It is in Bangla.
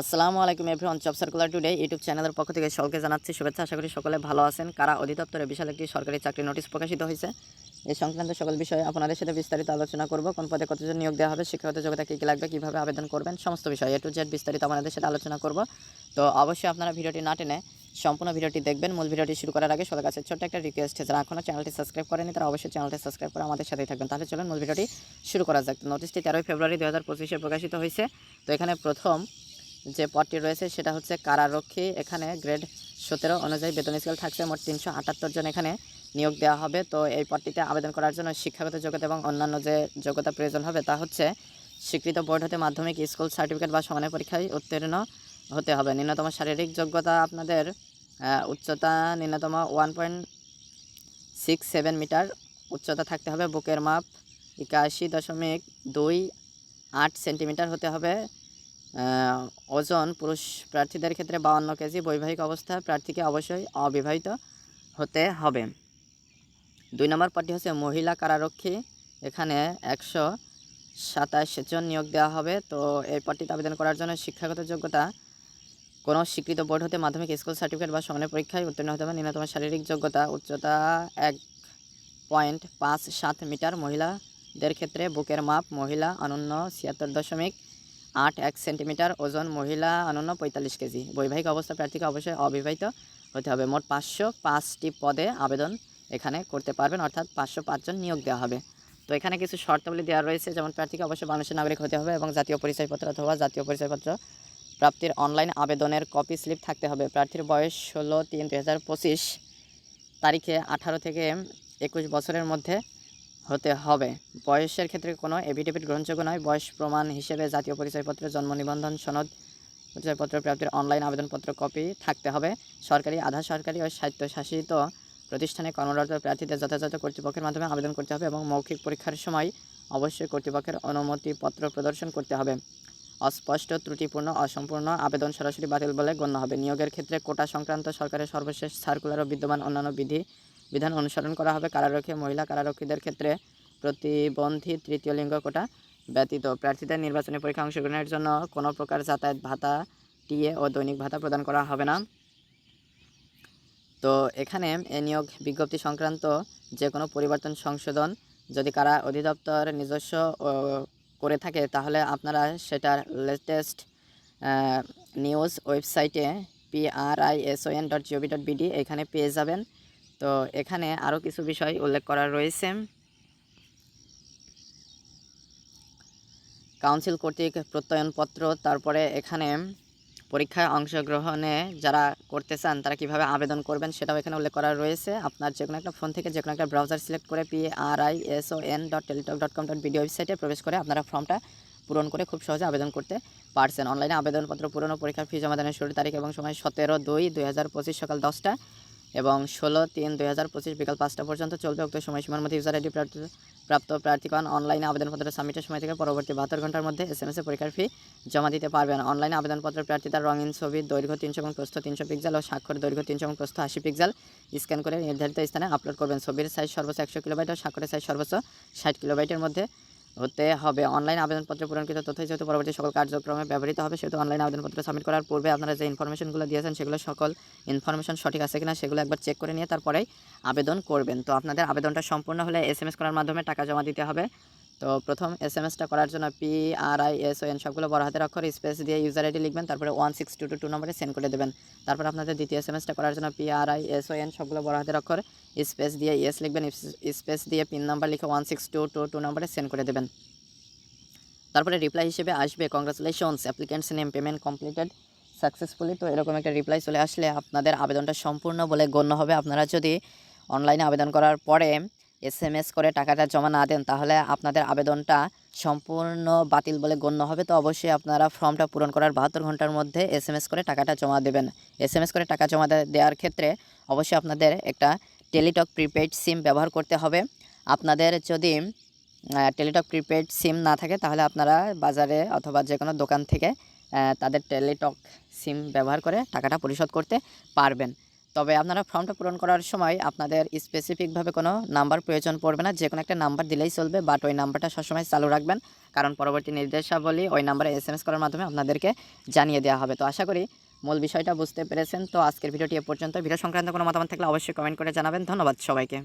আসসালামু আলাইকুম everyone job circular today YouTube চ্যানেলের পক্ষ থেকে সকলকে জানাচ্ছি শুভেচ্ছা। আশা করি সকলে ভালো আছেন। কারা অধিদপ্তরে বিশাল একটি সরকারি চাকরি নোটিশ প্রকাশিত হয়েছে এই সংক্রান্ত সকল বিষয়ে আপনাদের সাথে বিস্তারিত আলোচনা করব। কোন পদে কতজন নিয়োগ দেওয়া হবে, শিক্ষাগত যোগ্যতা কী কী লাগবে, কীভাবে আবেদন করবেন, সমস্ত বিষয় এ টু জেড বিস্তারিত আপনাদের সাথে আলোচনা করব। তো অবশ্যই আপনারা ভিডিওটি না টেনে সম্পূর্ণ ভিডিওটি দেখবেন। মূল ভিডিওটি শুরু করার আগে সবার কাছে ছোট্ট একটা রিকোয়েস্ট যারা এখনও চ্যানেলটি সাবস্ক্রাইব করেনি তারা অবশ্যই চ্যানেলটি সাবস্ক্রাইব করে আমাদের সাথেই থাকবেন। তাহলে চলুন মূল ভিডিওটি শুরু করা যাক। নোটিশটি তেরোই ফেব্রুয়ারি দু হাজার প্রকাশিত হয়েছে। তো এখানে প্রথম যে পদটি রয়েছে সেটা হচ্ছে কারারক্ষী। এখানে গ্রেড সতেরো অনুযায়ী বেতন স্কেল থাকছে মোট তিনশো আটাত্তর জন এখানে নিয়োগ দেওয়া হবে। তো এই পদটিতে আবেদন করার জন্য শিক্ষাগত যোগ্যতা এবং অন্যান্য যে যোগ্যতা প্রয়োজন হবে তা হচ্ছে স্বীকৃত বোর্ড হতে মাধ্যমিক, স্কুল সার্টিফিকেট বা সমানের পরীক্ষায় উত্তীর্ণ হতে হবে। ন্যূনতম শারীরিক যোগ্যতা আপনাদের উচ্চতা ন্যূনতম one point six seven metre, উচ্চতা থাকতে হবে বুকের মাপ একাশি দশমিক দুই আট সেন্টিমিটার হতে হবে। ওজন পুরুষ প্রার্থীদের ক্ষেত্রে বাউন্ন কেজি বৈবাহিক অবস্থা প্রার্থীকে অবশ্যই অবিবাহিত হতে হবে। দুই নম্বর পদটি হচ্ছে মহিলা কারারক্ষী। এখানে একশো সাতাশ জন নিয়োগ দেওয়া হবে। তো এই পদটিতে আবেদন করার জন্য শিক্ষাগত যোগ্যতা, কোনো স্বীকৃত বোর্ড হতে মাধ্যমিক স্কুল সার্টিফিকেট বা সমানের পরীক্ষায় উত্তীর্ণ হতে হবে। ন্যূনতম শারীরিক যোগ্যতা, উচ্চতা এক পয়েন্ট পাঁচ সাত মিটার। মহিলাদের ক্ষেত্রে বুকের মাপ মহিলা অনন্য ছিয়াত্তর দশমিক আট এক সেন্টিমিটার ওজন মহিলা অনন্য পঁয়তাল্লিশ কেজি। বৈবাহিক অবস্থা প্রার্থীকে অবশ্যই অবিবাহিত হতে হবে। মোট পাঁচশো পাঁচটি পদে আবেদন এখানে করতে পারবেন, অর্থাৎ পাঁচশো পাঁচজন নিয়োগ দেওয়া হবে। তো এখানে কিছু শর্তাবলী দেওয়া রয়েছে, যেমন প্রার্থীকে অবশ্যই বাংলাদেশের নাগরিক হতে হবে এবং জাতীয় পরিচয়পত্র অথবা জাতীয় পরিচয়পত্র প্রাপ্তির অনলাইন আবেদনের কপি স্লিপ থাকতে হবে। প্রার্থীর বয়স ষোলো তিন দু তারিখে আঠারো থেকে একুশ বছরের মধ্যে হতে হবে। বয়সের ক্ষেত্রে কোনো এভিডেভিট গ্রহণযোগ্য নয়। বয়স প্রমাণ হিসেবে জাতীয় পরিচয়পত্র জন্ম নিবন্ধন, সনদ, পরিচয়পত্র, প্রাপ্তির অনলাইন আবেদনপত্র, কপি থাকতে হবে। সরকারি, আধা সরকারি ও স্বায়ত্তশাসিত প্রতিষ্ঠানে কর্মরত প্রার্থীদের যথাযথ কর্তৃপক্ষের মাধ্যমে আবেদন করতে হবে এবং মৌখিক পরীক্ষার সময় অবশ্যই কর্তৃপক্ষের অনুমতিপত্র প্রদর্শন করতে হবে। অস্পষ্ট, ত্রুটিপূর্ণ, অসম্পূর্ণ আবেদন সরাসরি বাতিল বলে গণ্য হবে। নিয়োগের ক্ষেত্রে কোটা সংক্রান্ত সরকারের সর্বশেষ সার্কুলার ও বিদ্যমান অন্যান্য বিধি বিধান অনুসরণ করা হবে। কারারক্ষী মহিলা কারারক্ষীদের ক্ষেত্রে প্রতিবন্ধী তৃতীয় লিঙ্গ কোটা ব্যতীত। প্রার্থীদের নির্বাচনী পরীক্ষা অংশগ্রহণের জন্য কোনো প্রকার যাতায়াত ভাতা, টিএ ও দৈনিক ভাতা প্রদান করা হবে না। তো এখানে এ নিয়োগ বিজ্ঞপ্তি সংক্রান্ত যে কোনো পরিবর্তন সংশোধন যদি কারা অধিদপ্তর নিজস্ব করে থাকে, তাহলে আপনারা সেটার লেটেস্ট নিউজ ওয়েবসাইটে P R I S O N dot G O V dot B D এখানে পেয়ে যাবেন। তো এখানে আরও কিছু বিষয় উল্লেখ করা রয়েছে। কাউন্সিল কর্তৃক প্রত্যয়নপত্র, তারপরে এখানে পরীক্ষায় অংশগ্রহণে যারা করতে চান, তারা কীভাবে আবেদন করবেন সেটাও এখানে উল্লেখ করা রয়েছে। আপনার যে কোনো একটা ফোন থেকে যে কোনো একটা ব্রাউজার সিলেক্ট করে P R I S O N dot Teletalk dot com dot B D ওয়েবসাইটে প্রবেশ করে আপনারা ফর্মটা পূরণ করে খুব সহজে আবেদন করতে পারছেন। অনলাইনে আবেদনপত্র পূরণ ও পরীক্ষার ফি জমা দানের শুরুর তারিখ এবং সময় সতেরো দুই দুই হাজার পঁচিশ সকাল দশটা। এবং ষোলো তিন দুই হাজার পঁচিশ বিকাল পাঁচটা পর্যন্ত চলবে। উক্ত সময়সীমার মধ্যে ইউজার আইডি প্রাপ্ত প্রাপ্ত প্রার্থীগণ অনলাইনে আবেদনপত্র সাবমিটের সময় থেকে পরবর্তী বাহাত্তর ঘণ্টার মধ্যে এস এম এস পরীক্ষার ফি জমা দিতে পারবেন। অনলাইনে আবেদনপত্র প্রার্থী তার রঙিন ছবি, দৈর্ঘ্য তিনশো এবং প্রস্থ তিনশো পিক্সেল ও স্বাক্ষর দৈর্ঘ্য তিনশো এবং প্রস্থ আশি পিক্সেল স্ক্যান করে নির্ধারিত স্থানে আপলোড করবেন। ছবির সাইজ সর্বোচ্চ একশো কিলোবাইট ও স্বাক্ষরের সাইজ সর্বোচ্চ ষাট কিলোবাইটের মধ্যে হতে হবে। অনলাইন আবেদনপত্র পূরণকৃত তথ্য যেহেতু পরবর্তী সকল কার্যক্রমে ব্যবহৃত হবে, সেহেতু অনলাইন আবেদনপত্র সাবমিট করার পূর্বে আপনারা যে ইনফরমেশনগুলো দিয়েছেন সেগুলো সকল ইনফরমেশন সঠিক আছে কিনা সেগুলো একবার চেক করে নিয়ে তারপরেই আবেদন করবেন। তো আপনাদের আবেদনটা সম্পূর্ণ হলে এস করার মাধ্যমে টাকা জমা দিতে হবে। তো প্রথম এস এম এসটা করার জন্য P R I S O N সবগুলো বড় হাতের অক্ষর স্পেস দিয়ে ইউজার আইডি লিখবেন, তারপরে one six two two two নম্বরে সেন্ড করে দেবেন। তারপর আপনাদের দ্বিতীয় এস এম এসটা করার জন্য P R I S O N সবগুলো বড় হাতের অক্ষর স্পেস দিয়ে ইয়েস লিখবেন স্পেস দিয়ে পিন নাম্বার লিখে one six two two two নম্বরে সেন্ড করে দেবেন। তারপরে রিপ্লাই হিসেবে আসবে congratulations applicant's name payment completed successfully তো এরকম একটা রিপ্লাই চলে আসলে আপনাদের আবেদনটা সম্পূর্ণ বলে গণ্য হবে। আপনারা যদি অনলাইনে আবেদন করার পরে এস এম এস করে টাকাটা জমা না দেন, তাহলে আপনাদের আবেদনটা সম্পূর্ণ বাতিল বলে গণ্য হবে। তো অবশ্যই আপনারা ফর্মটা পূরণ করার বাহাত্তর ঘণ্টার মধ্যে এস এম এস করে টাকাটা জমা দেবেন। এস এম এস করে টাকা জমা দেওয়ার ক্ষেত্রে অবশ্যই আপনাদের একটা টেলিটক প্রিপেড সিম ব্যবহার করতে হবে। আপনাদের যদি টেলিটক প্রিপেড সিম না থাকে, তাহলে আপনারা বাজারে অথবা যে কোনো দোকান থেকে তাদের টেলিটক সিম ব্যবহার করে টাকাটা পরিশোধ করতে পারবেন। তবে আপনারা ফর্মটা পূরণ করার সময় আপনাদের স্পেসিফিকভাবে কোনো নাম্বার প্রয়োজন পড়বে না। যে কোনো একটা নাম্বার দিলেই চলবে বাট ওই নাম্বারটা সবসময় চালু রাখবেন। কারণ পরবর্তী নির্দেশাবলী ওই নাম্বারে এস এম এস করার মাধ্যমে আপনাদেরকে জানিয়ে দেওয়া হবে। তো আশা করি মূল বিষয়টা বুঝতে পেরেছেন। তো আজকের ভিডিওটি এ পর্যন্ত। ভিডিও সংক্রান্ত কোনো মতামত থাকলে অবশ্যই কমেন্ট করে জানাবেন। ধন্যবাদ সবাইকে।